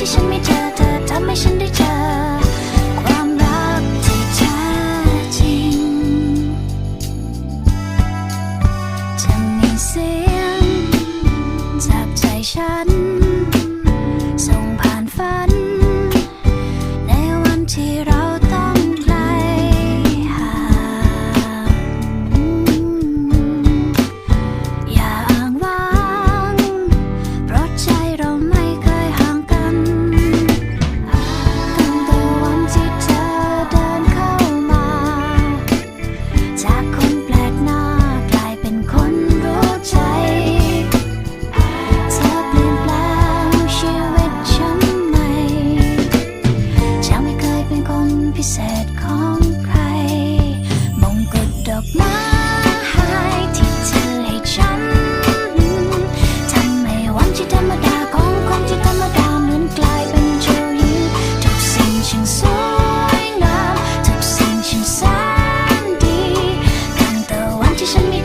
ที่ฉันไม่เจอเธอทำให้ฉันได้ 是你。